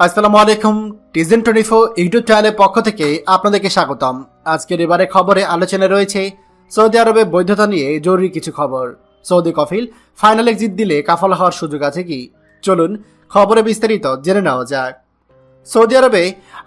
আসসালামু আলাইকুম টিজেন twenty four YouTube চ্যানেলের পক্ষ থেকে আপনাদেরকে স্বাগতম। আজকের এবারে খবরে আলোচনা রয়েছে সৌদি আরবে বৈধতা নিয়ে জরুরি কিছু খবর। সৌদি কফিল ফাইনাল এক্সিট দিলে কাফল হওয়ার সুযোগ আছে কি? চলুন খবরে বিস্তারিত জেনে নেওয়া যাক। সৌদি আরবে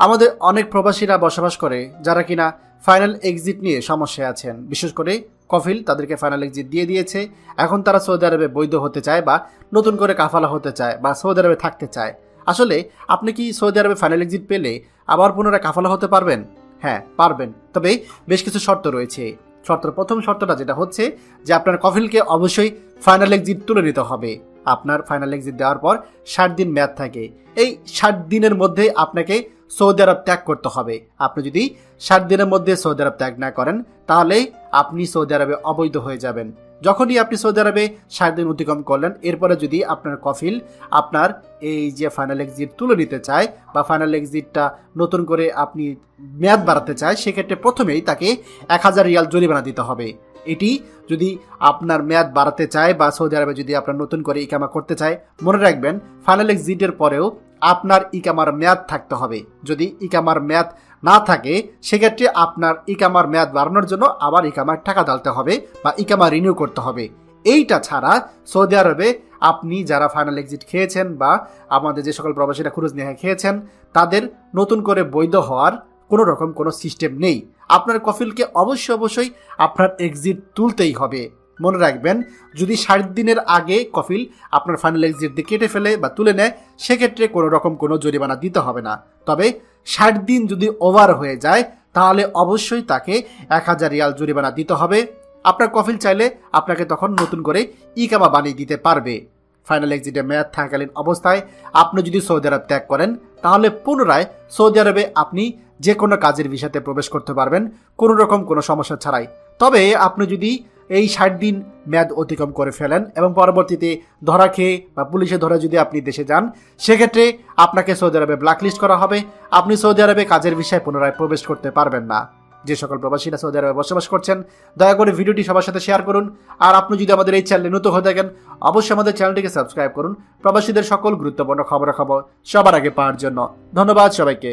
আমাদের অনেক প্রবাসীরা বসবাস করে যারা কিনা ফাইনাল এক্সিট নিয়ে সমস্যায় আছেন। বিশেষ করে কফিল তাদেরকে ফাইনাল এক্সিট দিয়ে দিয়েছে। এখন তারা সৌদি আরবে বৈধ হতে চায় বা নতুন করে কাফালা হতে চায় বা সৌদি আরবে থাকতে চায়। আসলে আপনি কি সৌদি আরবে ফাইনাল এক্সিট পেলে আবার পুনরায় কাফালা হতে পারবেন? হ্যাঁ পারবেন। তবে বেশ কিছু শর্ত রয়েছে। শর্তের প্রথম শর্তটা যেটা হচ্ছে যে আপনার কফিলকে অবশ্যই ফাইনাল এক্সিট তুলে নিতে হবে। আপনার ফাইনাল এক্সিট দেওয়ার পর ষাট দিন মেয়াদ থাকে। এই ষাট দিনের মধ্যে আপনাকে সৌদি আরব ত্যাগ করতে হবে। আপনি যদি ষাট দিনের মধ্যে সৌদি আরব ত্যাগ না করেন, তাহলে আপনি সৌদি আরবে অবৈধ হয়ে যাবেন। যখনই আপনি সৌদি আরবে ষাট দিন অতিক্রম করলেন, এরপরে যদি আপনার কফিল আপনার এই যে ফাইনাল এক্সিট তুলে নিতে চায় বা ফাইনাল এক্সিটটা নতুন করে আপনি মেয়াদ বাড়াতে চায়, সেক্ষেত্রে প্রথমেই তাকে এক হাজার রিয়াল জরিমানা দিতে হবে। এটি যদি আপনার মেয়াদ বাড়াতে চায় বা সৌদি আরবে যদি আপনার নতুন করে ইকামা করতে চায়, মনে রাখবেন ফাইনাল এক্সিটের পরেও আপনার ইকামার মেয়াদ থাকতে হবে। যদি ইকামার মেয়াদ না থাকে, সেক্ষেত্রে আপনার ইকামার মেয়াদ বাড়ানোর জন্য আবার ইকামার টাকা ডালতে হবে বা ইকামা রিনিউ করতে হবে। এইটা ছাড়া সৌদি আরবে আপনি যারা ফাইনাল এক্সিট খেয়েছেন বা আমাদের যে সকল প্রবাসীরা খুরুজ নেহা খেয়েছেন, তাদের নতুন করে বৈধ হওয়ার কোনো রকম কোনো সিস্টেম নেই। আপনার কফিলকে অবশ্যই অবশ্যই আপনার এক্সিট তুলতেই হবে। মনে রাখবেন, যদি ষাট দিনের আগে কফিল আপনার ফাইনাল এক্সিট দিয়ে কেটে ফেলে বা তুলে নেয়, সেক্ষেত্রে কোনো রকম কোনো জরিমানা দিতে হবে না। তবে ষাট দিন যদি ওভার হয়ে যায়, তাহলে অবশ্যই তাকে এক হাজার রিয়াল জরিমানা দিতে হবে। আপনার কফিল চাইলে আপনাকে তখন নতুন করে ইকামা বানিয়ে দিতে পারবে। ফাইনাল এক্সিটে মেয়াদ থাকাকালীন অবস্থায় আপনি যদি সৌদি আরব ত্যাগ করেন, তাহলে পুনরায় সৌদি আরবে আপনি যে কোনো কাজের বিষয়তে প্রবেশ করতে পারবেন, কোনো রকম কোনো সমস্যা ছাড়াই। তবে আপনি যদি এই ষাট দিন মেয়াদ অতিক্রম করে ফেলেন এবং পরবর্তীতে ধরা খেয়ে বা পুলিশে ধরে যদি আপনি দেশে যান, সেক্ষেত্রে আপনাকে সৌদি আরবে ব্ল্যাকলিস্ট করা হবে। আপনি সৌদি আরবে কাজের বিষয়ে পুনরায় প্রবেশ করতে পারবেন না। যে সকল প্রবাসীরা সৌদি আরবে বসবাস করছেন, দয়া করে ভিডিওটি সবার সাথে শেয়ার করুন। আর আপনি যদি আমাদের এই চ্যানেলে নতুন হয়ে থাকেন, অবশ্যই আমাদের চ্যানেলটিকে সাবস্ক্রাইব করুন। প্রবাসীদের সকল গুরুত্বপূর্ণ খবরাখবর সবার আগে পাওয়ার জন্য ধন্যবাদ সবাইকে।